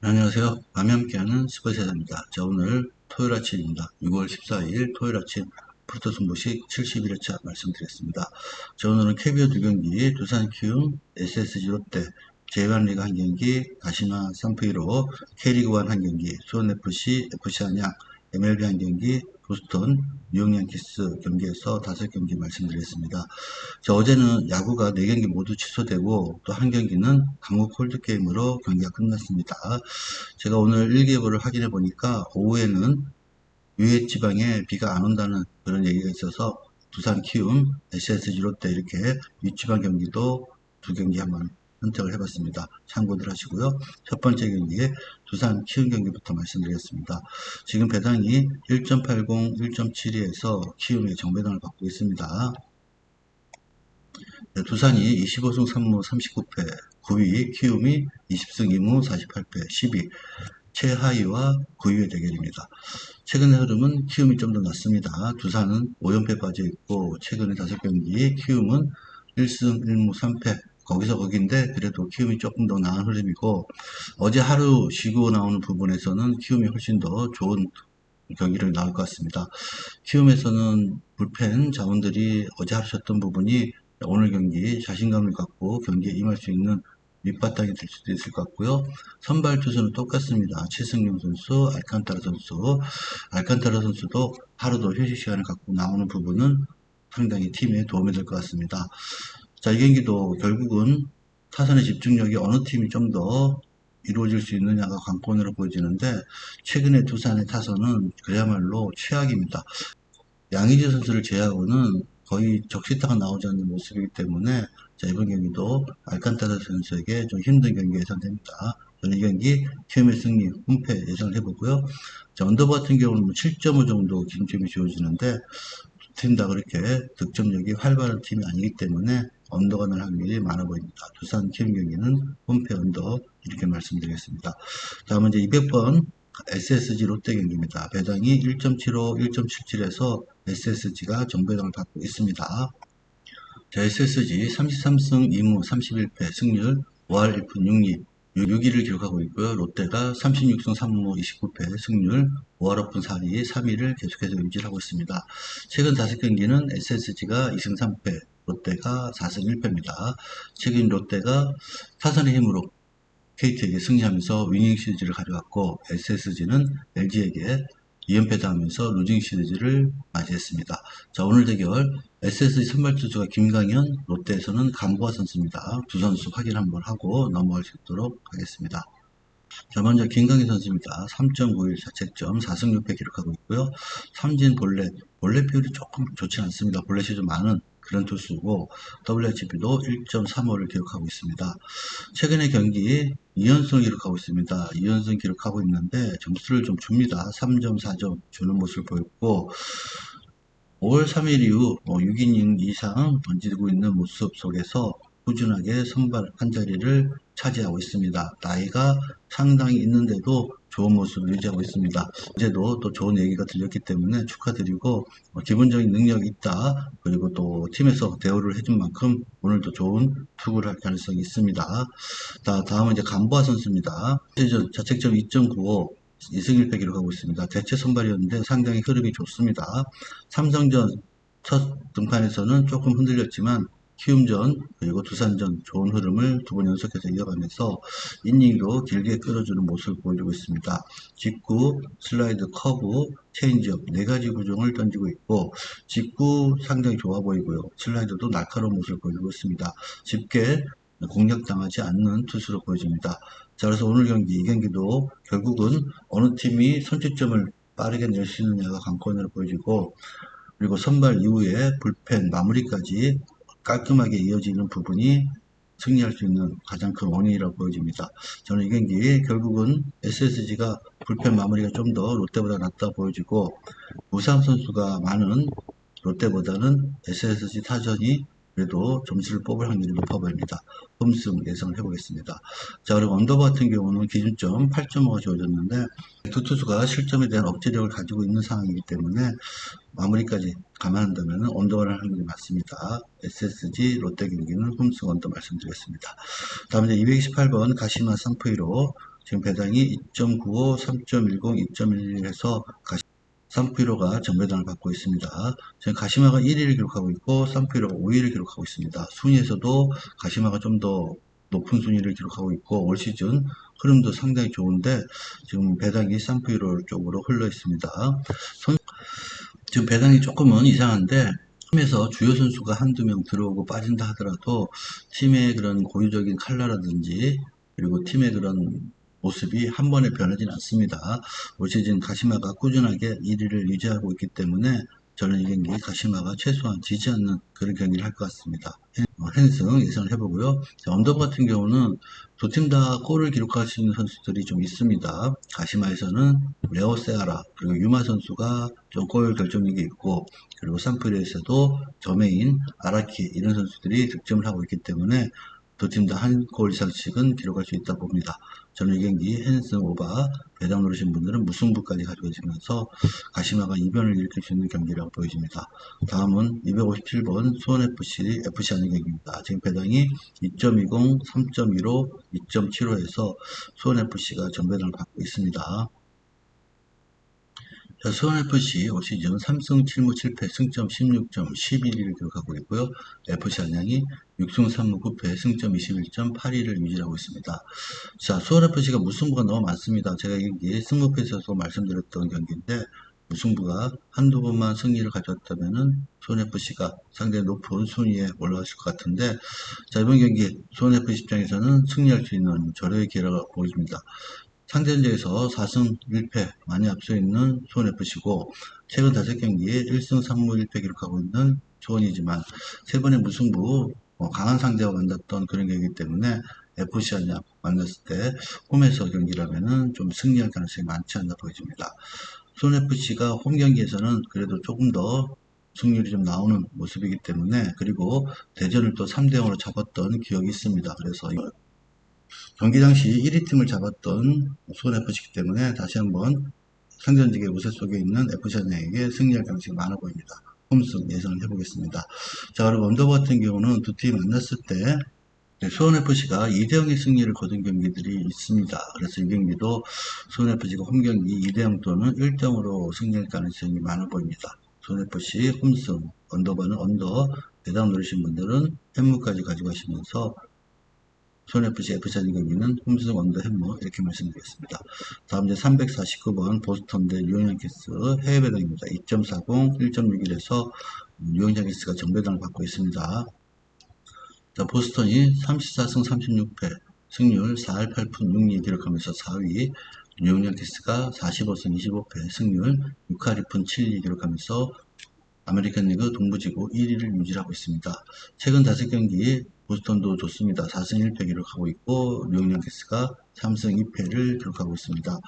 안녕하세요. 밤에 함께하는 스포츠입니다. 자, 오늘 토요일 아침입니다. 6월 14일 토요일 아침 프로토 승부식 71회차 말씀드렸습니다. 자, 오늘은 KBO 두 경기, 두산 키움, SSG 롯데, J1 리그 한 경기, 가시마 상프이로 K리그 1 한 경기, 수원FC, FC 안양, MLB 한 경기, 보스턴, 뉴욕 양키스 경기에서 다섯 경기 말씀드렸습니다. 자, 어제는 야구가 네 경기 모두 취소되고 또 한 경기는 강국 홀드 게임으로 경기가 끝났습니다. 제가 오늘 일기예보를 확인해 보니까 오후에는 유해 지방에 비가 안 온다는 그런 얘기가 있어서 두산 키움, SSG 롯데 이렇게 윗지방 경기도 두 경기 한번 선택을 해봤습니다. 참고들 하시고요. 첫 번째 경기에 두산 키움 경기부터 말씀드리겠습니다. 지금 배당이 1.80, 1.72에서 키움의 정배당을 받고 있습니다. 네, 두산이 25승 3무 39패, 9위 키움이 20승 2무 48패, 10위 최하위와 9위의 대결입니다. 최근의 흐름은 키움이 좀 더 낫습니다. 두산은 5연패 빠져 있고 최근에 5경기 키움은 1승 1무 3패 거기서 거긴데 그래도 키움이 조금 더 나은 흐름이고 어제 하루 쉬고 나오는 부분에서는 키움이 훨씬 더 좋은 경기를 나올 것 같습니다. 키움에서는 불펜 자원들이 어제 하셨던 부분이 오늘 경기 자신감을 갖고 경기에 임할 수 있는 밑바탕이 될 수도 있을 것 같고요. 선발 투수는 똑같습니다. 최승용 선수, 알칸타라 선수. 알칸타라 선수도 하루도 휴식 시간을 갖고 나오는 부분은 상당히 팀에 도움이 될 것 같습니다. 자, 이 경기도 결국은 타선의 집중력이 어느 팀이 좀 더 이루어질 수 있느냐가 관건으로 보여지는데 최근에 두산의 타선은 그야말로 최악입니다. 양의지 선수를 제외하고는 거의 적시타가 나오지 않는 모습이기 때문에 자, 이번 경기도 알칸타라 선수에게 좀 힘든 경기 예상됩니다. 저는 이 경기 키움의 승리, 홈패 예상을 해보고요. 자, 언더버 같은 경우는 7.5뭐 정도 기준점이 주어지는데 팀다 그렇게 득점력이 활발한 팀이 아니기 때문에 언더가 날 확률이 많아 보입니다. 두산 키움 경기는 홈패 언더 이렇게 말씀드리겠습니다. 다음은 이제 200번 SSG 롯데 경기입니다. 배당이 1.75, 1.77에서 SSG가 정배당을 받고 있습니다. 자, SSG 33승 2무 31패 승률 5할 1푼 6리 6위를 기록하고 있고요. 롯데가 36승 3무 29패 승률 5할 5푼 4리 3위를 계속해서 유지하고 있습니다. 최근 5경기는 SSG가 2승 3패, 롯데가 4승 1패입니다. 최근 롯데가 타선의 힘으로 KT에게 승리하면서 위닝 시리즈를 가져왔고 SSG는 LG에게 2연패 당하면서 루징 시리즈를 맞이했습니다. 자 오늘 대결 SSG 선발 투수가 김강현, 롯데에서는 감보아 선수입니다. 두 선수 확인 한번 하고 넘어갈 수 있도록 하겠습니다. 자 먼저 김강현 선수입니다. 3.91 자책점 4승 6패 기록하고 있고요. 삼진 볼넷, 볼넷 비율이 조금 좋지 않습니다. 볼넷이 좀 많은 그런 투수고 WHP도 1.35를 기록하고 있습니다. 최근의 경기 2연승 기록하고 있습니다. 2연승 기록하고 있는데 점수를 좀 줍니다. 3.4점 주는 모습을 보였고 5월 3일 이후 6이닝 뭐 이상 던지고 있는 모습 속에서 꾸준하게 선발 한 자리를 차지하고 있습니다. 나이가 상당히 있는데도 좋은 모습을 유지하고 있습니다. 어제도 또 좋은 얘기가 들렸기 때문에 축하드리고 어, 기본적인 능력이 있다. 그리고 또 팀에서 대우를 해준 만큼 오늘도 좋은 투구를 할 가능성이 있습니다. 자, 다음은 이제 간보아 선수입니다. 자책점 2.95 2승 1패 기록하고 있습니다. 대체 선발이었는데 상당히 흐름이 좋습니다. 삼성전 첫 등판에서는 조금 흔들렸지만 키움전 그리고 두산전 좋은 흐름을 두 번 연속해서 이어가면서 이닝도 길게 끌어주는 모습을 보여주고 있습니다. 직구, 슬라이드, 커브, 체인지업 네 가지 구종을 던지고 있고 직구 상당히 좋아 보이고요. 슬라이드도 날카로운 모습을 보여주고 있습니다. 집게 공략당하지 않는 투수로 보여집니다. 자 그래서 오늘 경기 이 경기도 결국은 어느 팀이 선취점을 빠르게 낼 수 있느냐가 관건으로 보여지고 그리고 선발 이후에 불펜 마무리까지 깔끔하게 이어지는 부분이 승리할 수 있는 가장 큰 원인이라고 보여집니다. 저는 이 경기 결국은 SSG가 불펜 마무리가 좀 더 롯데보다 낫다 보여지고 무상 선수가 많은 롯데보다는 SSG 타전이 그래도 점수를 뽑을 확률이 높아 보입니다. 홈승 예상을 해보겠습니다. 자, 그리고 언더버 같은 경우는 기준점 8.5가 주어졌는데 두 투수가 실점에 대한 억제력을 가지고 있는 상황이기 때문에 마무리까지 감안한다면 언더버를 하는 게 맞습니다. SSG 롯데 경기는 홈승 언더 말씀드렸습니다. 다음 이제 228번 가시마 상프이로 지금 배당이 2.95, 3.10, 2.11 해서 가시, 산푸이로가 정배당을 받고 있습니다. 지금 가시마가 1위를 기록하고 있고 산푸이로가 5위를 기록하고 있습니다. 순위에서도 가시마가 좀 더 높은 순위를 기록하고 있고 올 시즌 흐름도 상당히 좋은데 지금 배당이 산푸이로 쪽으로 흘러 있습니다. 손- 지금 배당이 조금은 이상한데 팀에서 주요 선수가 한두 명 들어오고 빠진다 하더라도 팀의 그런 고유적인 컬러라든지 그리고 팀의 그런 모습이 한 번에 변하진 않습니다. 올 시즌 가시마가 꾸준하게 1위를 유지하고 있기 때문에 저는 이 경기 가시마가 최소한 지지 않는 그런 경기를 할 것 같습니다. 어, 헨승 예상을 해보고요. 자, 언더버 같은 경우는 두 팀 다 골을 기록할 수 있는 선수들이 좀 있습니다. 가시마에서는 레오 세아라 그리고 유마 선수가 좀 골 결정력이 있고 그리고 산프리에서도 저메인, 아라키 이런 선수들이 득점을 하고 있기 때문에 두 팀 다 한 골 이상씩은 기록할 수 있다 봅니다. 저는 이 경기 헨슨 오바 배당 누르신 분들은 무승부까지 가져가시면서 가시마가 이변을 일으킬 수 있는 경기라고 보여집니다. 다음은 257번 수원FC FC 하는 경기입니다. 지금 배당이 2.20, 3.15, 2.75에서 수원FC가 전배당을 받고 있습니다. 자, 수원FC 올 시즌 3승 7무 7패 승점 16점 11위를 기록하고 있고요. FC 안양이 6승 3무 9패 승점 21점 8위를 유지하고 있습니다. 자, 수원FC가 무승부가 너무 많습니다. 제가 경기 승무패에서도 말씀드렸던 경기인데 무승부가 한두 번만 승리를 가져왔다면은 수원FC가 상당히 높은 순위에 올라갔을 것 같은데 자, 이번 경기 수원FC 입장에서는 승리할 수 있는 절호의 기회라고 보여집니다. 상대전적에서 4승 1패 많이 앞서 있는 수원FC고 최근 5경기에 1승 3무 1패 기록하고 있는 수원이지만 세 번의 무승부 어, 강한 상대와 만났던 그런 경기이기 때문에 FC 안양 만났을 때 홈에서 경기라면은 좀 승리할 가능성이 많지 않나 보여집니다. 수원FC가 홈 경기에서는 그래도 조금 더 승률이 좀 나오는 모습이기 때문에 그리고 대전을 또 3대 0으로 잡았던 기억이 있습니다. 그래서 경기 당시 1위 팀을 잡았던 수원FC이기 때문에 다시 한번 상전직의 우세 속에 있는 FC안양에게 승리할 가능성이 많아 보입니다. 홈승 예상을 해보겠습니다. 자, 그리고 언더버 같은 경우는 두 팀이 만났을 때 네, 수원FC가 2대0의 승리를 거둔 경기들이 있습니다. 그래서 이 경기도 수원FC가 홈경기 2대0 또는 1대0으로 승리할 가능성이 많아 보입니다. 수원FC 홈승, 언더버는 언더, 배당 누르신 분들은 햄무까지 가져가시면서 손FC F차전 경기는 홈승 언더 햄머 이렇게 말씀드리겠습니다. 다음 이제 349번 보스턴 대 뉴욕양키스 해외 배당입니다. 2.40, 1.61에서 뉴욕양키스가 정배당을 받고 있습니다. 자, 보스턴이 34승 36패 승률 4할 8푼 6리 기록하면서 4위 뉴욕양키스가 45승 25패 승률 6할 2푼 7리 기록하면서 아메리칸 리그 동부지구 1위를 유지하고 있습니다. 최근 5경기 보스턴도 좋습니다. 4승 1패 기록하고 있고 뉴욕 양키스가 3승 2패를 기록하고 있습니다.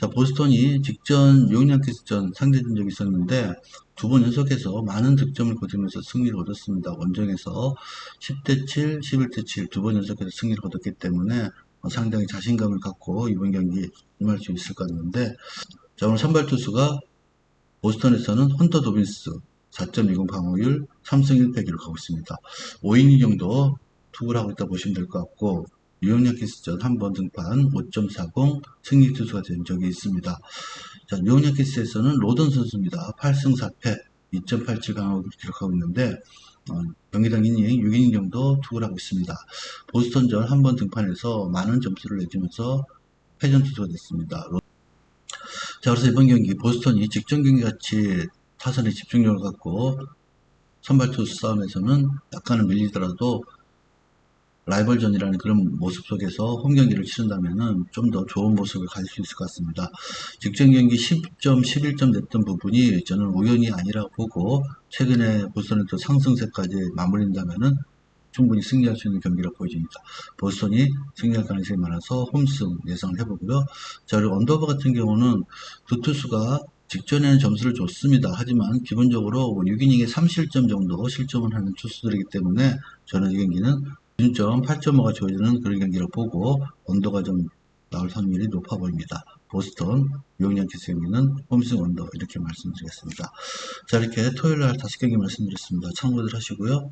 자, 보스턴이 직전 뉴욕 양키스전 상대전 적이 있었는데 두 번 연속해서 많은 득점을 거두면서 승리를 거뒀습니다. 원정에서 10대 7, 11대 7 두 번 연속해서 승리를 거뒀기 때문에 어, 상당히 자신감을 갖고 이번 경기 임할 수 있을 것 같는데 자, 오늘 선발 투수가 보스턴에서는 헌터 도빈스 4.20 방어율 3승 1패 기록하고 있습니다. 5이닝 정도 투구를 하고 있다 보시면 될 것 같고 뉴욕 양키스전 한 번 등판 5.40 승리 투수가 된 적이 있습니다. 자, 뉴욕 양키스에서는 로던 선수입니다. 8승 4패 2.87 방어율을 기록하고 있는데 어, 경기당 이닝 6이닝 정도 투구를 하고 있습니다. 보스턴전 한 번 등판해서 많은 점수를 내주면서 패전 투수가 됐습니다. 로- 자, 그래서 이번 경기 보스턴이 직전 경기 같이 타선에 집중력을 갖고 선발 투수 싸움에서는 약간은 밀리더라도 라이벌전이라는 그런 모습 속에서 홈 경기를 치른다면은 좀 더 좋은 모습을 가질 수 있을 것 같습니다. 직전 경기 10점, 11점 냈던 부분이 저는 우연이 아니라고 보고 최근에 보스턴의 또 상승세까지 마무린다면은 충분히 승리할 수 있는 경기라고 보여집니다. 보스턴이 승리할 가능성이 많아서 홈승 예상을 해보고요. 자, 그리고 언더버 같은 경우는 두 투수가 직전에는 점수를 줬습니다. 하지만 기본적으로 6이닝에 3실점 정도 실점을 하는 투수들이기 때문에 저는 이 경기는 기준점 8.5가 주어지는 그런 경기를 보고 언더가 좀 나올 확률이 높아 보입니다. 보스턴, 유용양키스 경기는 홈승 언더 이렇게 말씀드리겠습니다. 자 이렇게 토요일 날 다섯 경기 말씀드렸습니다. 참고들 하시고요.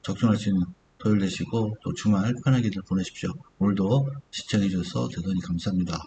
적중할 수 있는 토요일 되시고 또 주말 편하게들 보내십시오. 오늘도 시청해 주셔서 대단히 감사합니다.